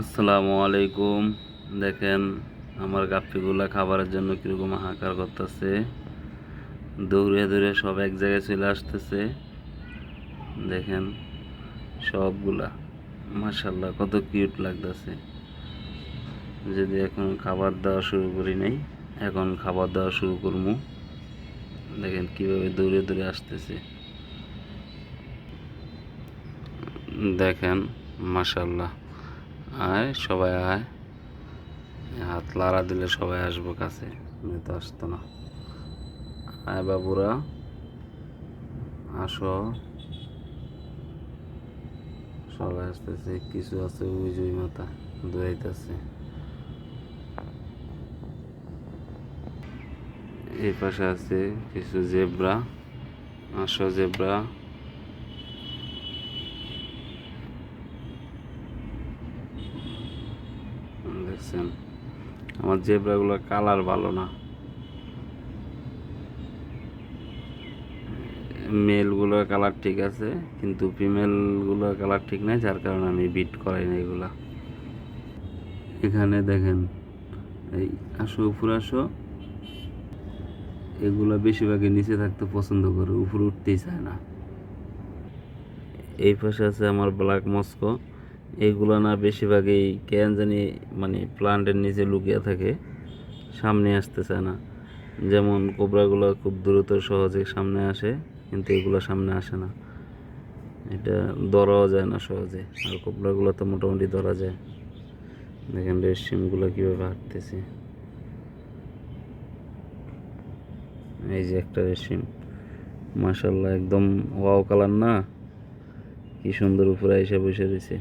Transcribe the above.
আসসালামু আলাইকুম। দেখেন, আমার গাপ্পিগুলা খাবারের জন্য কীরকম হাহাকার করতেছে। দৌড়ে দৌড়ে সব এক জায়গায় চলে আসতেছে। দেখেন, সবগুলা। মাশাল্লাহ কত কিউট লাগতেছে। যদি এখন খাবার দেওয়া শুরু করি নাই, এখন খাবার দেওয়া শুরু করব দেখেন, কীভাবে দৌড়ে দৌড়ে আসতেছে। দেখেন মাশাল্লাহ আয়, সবাই আয়। হাত লাড়া দিলে সবাই আসব কাছে তো আসতো না। আয় বাবুরা, আসো। সবাই আসতেছে, কিছু আছে ওই জুই মাথা দৌড়াইতেছে এই পাশে আছে কিছু জেব্রা। আসো জেব্রা। দেখছেন? আমার জেব্রাগুলোর কালার ভালো না। মেলগুলোর কালার ঠিক আছে, কিন্তু ফিমেলগুলোর কালার ঠিক নাই, যার কারণে আমি বিট করাই না এগুলা। এখানে দেখেন, এই আসো, উপরে আসো। এগুলো বেশিরভাগই নিচে থাকতে পছন্দ করে, উপরে উঠতেই চায় না। এই পাশে আছে আমার ব্ল্যাক মস্কো। এইগুলো না বেশিরভাগই কেন জানি মানে প্লান্টের নিচে লুকিয়ে থাকে, সামনে আসতে চায় না। যেমন কোবরাগুলো খুব দ্রুত সহজে সামনে আসে, কিন্তু এগুলো সামনে আসে না। এটা ধরাও যায় না সহজে, আর কোবরাগুলো তো মোটামুটি ধরা যায়। দেখেন রেশিমগুলো কীভাবে হাঁটতেছে। এই যে একটা রেশিম মাশাল্লাহ একদম ওয়াও কালার না। কি সুন্দর উপরে এসে বসে রয়েছে।